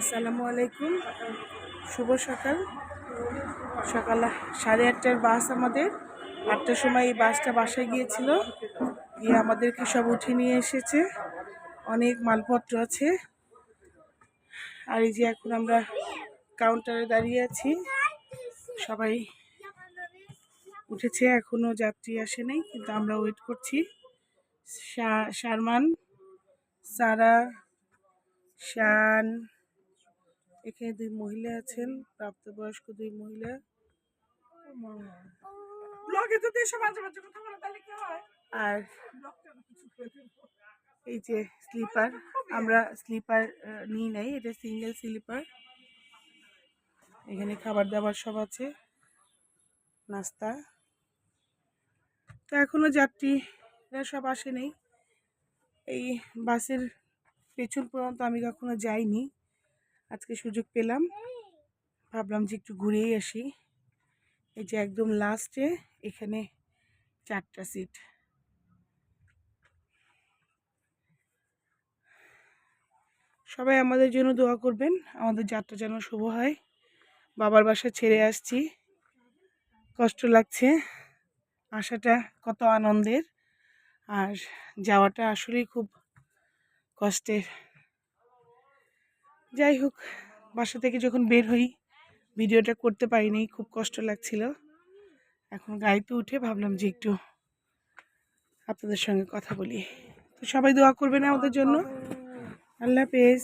আসসালামু আলাইকুম। শুভ সকাল। সকাল সাড়ে আটটার বাস আমাদের। আটটার সময় এই বাসটা বাসায় গিয়েছিল। গিয়ে আমাদেরকে সব উঠে নিয়ে এসেছে। অনেক মালপত্র আছে। আর এই যে এখন আমরা কাউন্টারে দাঁড়িয়ে আছি। সবাই উঠেছে, এখনও যাত্রী আসে নাই, কিন্তু আমরা ওয়েট করছি। শারমান, সারা, শান এখানে দুই মহিলা আছেন প্রাপ্তবয়স্ক দুই মহিলা। আর এই যে স্লিপার আমরা স্লিপার নিই নাই এটা সিঙ্গেল স্লিপার। এখানে খাবার দাবার সব আছে নাস্তা। তো এখনও যাত্রীরা সব আসেনি এই বাসের পেছন পর্যন্ত আমি কখনো যাইনি। আজকে সুযোগ পেলাম। ভাবলাম যে একটু ঘুরেই আসি। এই যে একদম লাস্টে এখানে চারটা সিট সবাই আমাদের জন্য দোয়া করবেন, আমাদের যাত্রা যেন শুভ হয়। বাবার বাসা ছেড়ে আসছি। কষ্ট লাগছে, আসাটা কত আনন্দের। আর যাওয়াটা আসলেই খুব কষ্টের। যাই হোক, বাসা থেকে যখন বের হই, ভিডিওটা করতে পারিনি, খুব কষ্ট লাগছিল। এখন গাড়িতে উঠে ভাবলাম যে একটু আপনাদের সঙ্গে কথা বলি। তো সবাই দোয়া করবে না আমাদের জন্য। আল্লাহ হাফেজ।